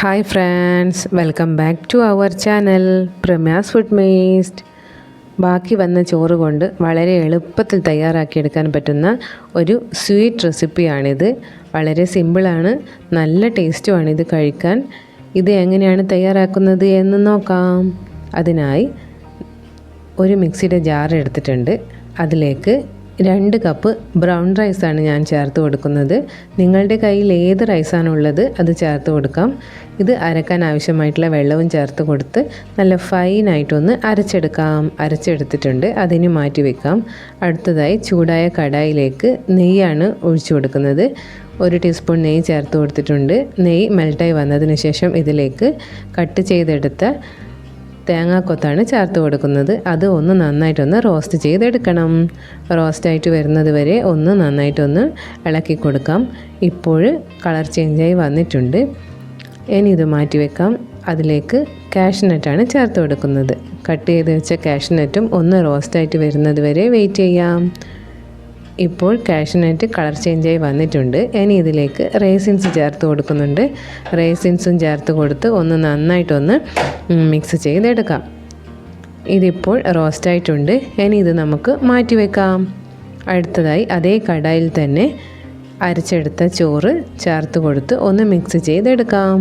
Hi friends welcome back to our channel Pramya's food മേസ്റ്റ്. ബാക്കി വന്ന ചോറ് കൊണ്ട് വളരെ എളുപ്പത്തിൽ തയ്യാറാക്കിയെടുക്കാൻ പറ്റുന്ന ഒരു സ്വീറ്റ് റെസിപ്പിയാണിത്. വളരെ സിമ്പിളാണ് നല്ല ടേസ്റ്റുമാണ് ഇത് കഴിക്കാൻ. ഇത് എങ്ങനെയാണ് തയ്യാറാക്കുന്നത് എന്ന് നോക്കാം. അതിനായി ഒരു മിക്സിയുടെ ജാർ എടുത്തിട്ടുണ്ട്. അതിലേക്ക് രണ്ട് കപ്പ് ബ്രൗൺ റൈസാണ് ഞാൻ ചേർത്ത് കൊടുക്കുന്നത്. നിങ്ങളുടെ കയ്യിൽ ഏത് റൈസാണ് ഉള്ളത് അത് ചേർത്ത് കൊടുക്കാം. ഇത് അരക്കാൻ ആവശ്യമായിട്ടുള്ള വെള്ളവും ചേർത്ത് കൊടുത്ത് നല്ല ഫൈനായിട്ടൊന്ന് അരച്ചെടുക്കാം. അരച്ചെടുത്തിട്ടുണ്ട്. അതിന് മാറ്റി വെക്കാം. അടുത്തതായി ചൂടായ കടായിലേക്ക് നെയ്യാണ് ഒഴിച്ചു കൊടുക്കുന്നത്. ഒരു ടീസ്പൂൺ നെയ്യ് ചേർത്ത് കൊടുത്തിട്ടുണ്ട്. നെയ്യ് മെൽട്ടായി വന്നതിന് ശേഷം ഇതിലേക്ക് കട്ട് ചെയ്തെടുത്ത തേങ്ങാക്കൊത്താണ് ചേർത്ത് കൊടുക്കുന്നത്. അത് ഒന്ന് നന്നായിട്ടൊന്ന് റോസ്റ്റ് ചെയ്തെടുക്കണം. റോസ്റ്റായിട്ട് വരുന്നത് വരെ ഒന്ന് നന്നായിട്ടൊന്ന് ഇളക്കി കൊടുക്കാം. ഇപ്പോൾ കളർ ചേഞ്ചായി വന്നിട്ടുണ്ട്. ഇനി ഇത് മാറ്റി വെക്കാം. അതിലേക്ക് കാഷ്നട്ടാണ് ചേർത്ത് കൊടുക്കുന്നത്. കട്ട് ചെയ്ത് വെച്ച കാഷ്നട്ടും ഒന്ന് റോസ്റ്റായിട്ട് വരുന്നത് വരെ വെയിറ്റ് ചെയ്യാം. ഇപ്പോൾ കാഷ്നട്ട് കളർ ചേഞ്ചായി വന്നിട്ടുണ്ട്. ഇനി ഇതിലേക്ക് റേസിൻസ് ചേർത്ത് കൊടുക്കുന്നുണ്ട്. റേസിൻസും ചേർത്ത് കൊടുത്ത് ഒന്ന് നന്നായിട്ടൊന്ന് മിക്സ് ചെയ്തെടുക്കാം. ഇതിപ്പോൾ റോസ്റ്റായിട്ടുണ്ട് ഇനി ഇത് നമുക്ക് മാറ്റി വെക്കാം. അടുത്തതായി അതേ കടായിൽ തന്നെ അരച്ചെടുത്ത ചോറ് ചേർത്ത് കൊടുത്ത് ഒന്ന് മിക്സ് ചെയ്തെടുക്കാം.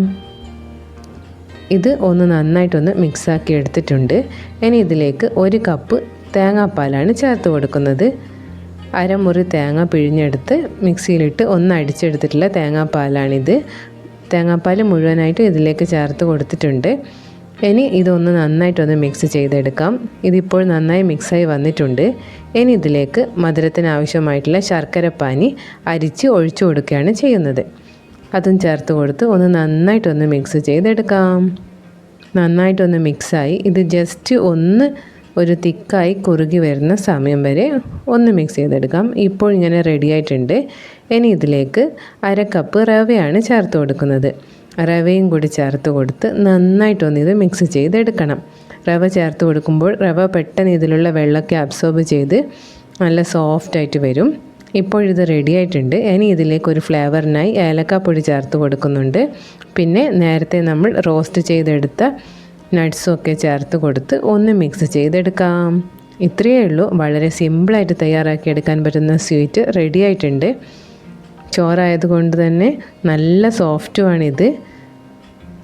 ഇത് ഒന്ന് നന്നായിട്ടൊന്ന് മിക്സാക്കി എടുത്തിട്ടുണ്ട്. ഇനി ഇതിലേക്ക് ഒരു കപ്പ് തേങ്ങാപ്പാലാണ് ചേർത്ത് കൊടുക്കുന്നത്. അരമുറി തേങ്ങ പിഴിഞ്ഞെടുത്ത് മിക്സിയിലിട്ട് ഒന്ന് അടിച്ചെടുത്തിട്ടുള്ള തേങ്ങാപ്പാലാണിത്. തേങ്ങാപ്പാൽ മുഴുവനായിട്ട് ഇതിലേക്ക് ചേർത്ത് കൊടുത്തിട്ടുണ്ട്. ഇനി ഇതൊന്ന് നന്നായിട്ടൊന്ന് മിക്സ് ചെയ്തെടുക്കാം. ഇതിപ്പോൾ നന്നായി മിക്സായി വന്നിട്ടുണ്ട്. ഇനി ഇതിലേക്ക് മധുരത്തിന് ആവശ്യമായിട്ടുള്ള ശർക്കരപ്പാനി അരിച്ച് ഒഴിച്ചു കൊടുക്കുകയാണ് ചെയ്യുന്നത്. അതും ചേർത്ത് കൊടുത്ത് ഒന്ന് നന്നായിട്ടൊന്ന് മിക്സ് ചെയ്തെടുക്കാം. നന്നായിട്ടൊന്ന് മിക്സായി ഇത് ജസ്റ്റ് ഒന്ന് ഒരു തിക്കായി കുറുകി വരുന്ന സമയം വരെ ഒന്ന് മിക്സ് ചെയ്തെടുക്കാം. ഇപ്പോൾ ഇങ്ങനെ റെഡി ആയിട്ടുണ്ട്. ഇനി ഇതിലേക്ക് അര കപ്പ് റവയാണ് ചേർത്ത് കൊടുക്കുന്നത്. റവയും കൂടി ചേർത്ത് കൊടുത്ത് നന്നായിട്ടൊന്ന് ഇത് മിക്സ് ചെയ്തെടുക്കണം. റവ ചേർത്ത് കൊടുക്കുമ്പോൾ റവ പെട്ടെന്ന് ഇതിലുള്ള വെള്ളമൊക്കെ അബ്സോർബ് ചെയ്ത് നല്ല സോഫ്റ്റായിട്ട് വരും. ഇപ്പോഴിത് റെഡി ആയിട്ടുണ്ട്. ഇനി ഇതിലേക്ക് ഒരു ഫ്ലേവറിനായി ഏലക്കാപ്പൊടി ചേർത്ത് കൊടുക്കുന്നുണ്ട്. പിന്നെ നേരത്തെ നമ്മൾ റോസ്റ്റ് ചെയ്തെടുത്ത നട്ട്സും ഒക്കെ ചേർത്ത് കൊടുത്ത് ഒന്ന് മിക്സ് ചെയ്തെടുക്കാം. ഇത്രയേ ഉള്ളൂ. വളരെ സിമ്പിളായിട്ട് തയ്യാറാക്കി എടുക്കാൻ പറ്റുന്ന സ്വീറ്റ് റെഡി ആയിട്ടുണ്ട്. ചോറായതുകൊണ്ട് തന്നെ നല്ല സോഫ്റ്റുമാണിത്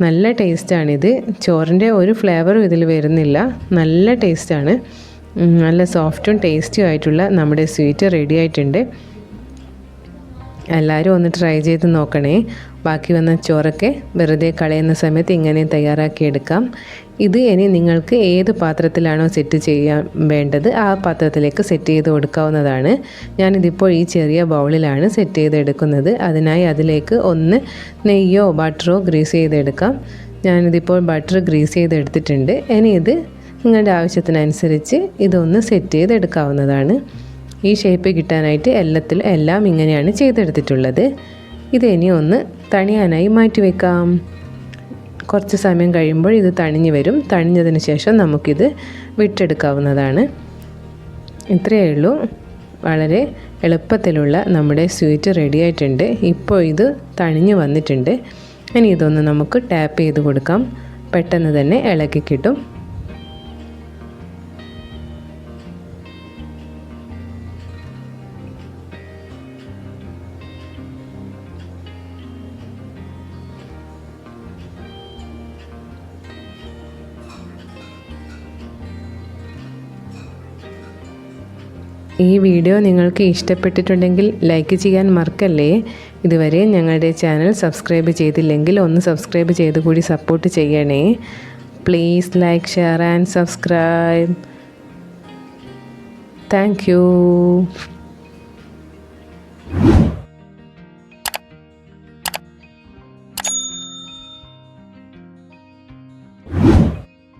നല്ല ടേസ്റ്റാണിത്. ചോറിന്റെ ഒരു ഫ്ലേവറും ഇതിൽ വരുന്നില്ല. നല്ല ടേസ്റ്റാണ്. നല്ല സോഫ്റ്റും ടേസ്റ്റിയും ആയിട്ടുള്ള നമ്മുടെ സ്വീറ്റ് റെഡി ആയിട്ടുണ്ട്. എല്ലാവരും ഒന്ന് ട്രൈ ചെയ്ത് നോക്കണേ. ബാക്കി വന്ന ചോറൊക്കെ വെറുതെ കളയുന്ന സമയത്ത് ഇങ്ങനെ തയ്യാറാക്കി എടുക്കാം. ഇത് ഇനി നിങ്ങൾക്ക് ഏത് പാത്രത്തിലാണോ സെറ്റ് ചെയ്യാൻ വേണ്ടത് ആ പാത്രത്തിലേക്ക് സെറ്റ് ചെയ്ത് കൊടുക്കാവുന്നതാണ്. ഞാനിതിപ്പോൾ ഈ ചെറിയ ബൗളിലാണ് സെറ്റ് ചെയ്തെടുക്കുന്നത് അതിനായി അതിലേക്ക് ഒന്ന് നെയ്യോ ബട്ടറോ ഗ്രീസ് ചെയ്തെടുക്കാം ഞാനിതിപ്പോൾ ബട്ടർ ഗ്രീസ് ചെയ്തെടുത്തിട്ടുണ്ട് ഇനി ഇത് നിങ്ങളുടെ ആവശ്യത്തിനനുസരിച്ച് ഇതൊന്ന് സെറ്റ് ചെയ്തെടുക്കാവുന്നതാണ് ഈ ഷേപ്പ് കിട്ടാനായിട്ട് എല്ലാത്തിലും എല്ലാം ഇങ്ങനെയാണ് ചെയ്തെടുത്തിട്ടുള്ളത്. ഇത് ഇനി ഒന്ന് തണിയാനായി മാറ്റി വെക്കാം. കുറച്ച് സമയം കഴിയുമ്പോൾ ഇത് തണിഞ്ഞ് വരും. തണിഞ്ഞതിന് ശേഷം നമുക്കിത് വിട്ടെടുക്കാവുന്നതാണ്. ഇത്രയേ ഉള്ളൂ. വളരെ എളുപ്പത്തിലുള്ള നമ്മുടെ സ്വീറ്റ് റെഡി ആയിട്ടുണ്ട്. ഇപ്പോൾ ഇത് തണിഞ്ഞ് വന്നിട്ടുണ്ട്. ഇനി ഇതൊന്ന് നമുക്ക് ടാപ്പ് ചെയ്ത് കൊടുക്കാം. പെട്ടെന്ന് തന്നെ ഇളക്കി കിട്ടും. ഈ വീഡിയോ നിങ്ങൾക്ക് ഇഷ്ടപ്പെട്ടിട്ടുണ്ടെങ്കിൽ ലൈക്ക് ചെയ്യാൻ മറക്കല്ലേ? ഇതുവരെ ഞങ്ങളുടെ ചാനൽ സബ്സ്ക്രൈബ് ചെയ്തില്ലെങ്കിൽ ഒന്ന് സബ്സ്ക്രൈബ് ചെയ്ത് കൂടി സപ്പോർട്ട് ചെയ്യണേ. Please like share and subscribe thank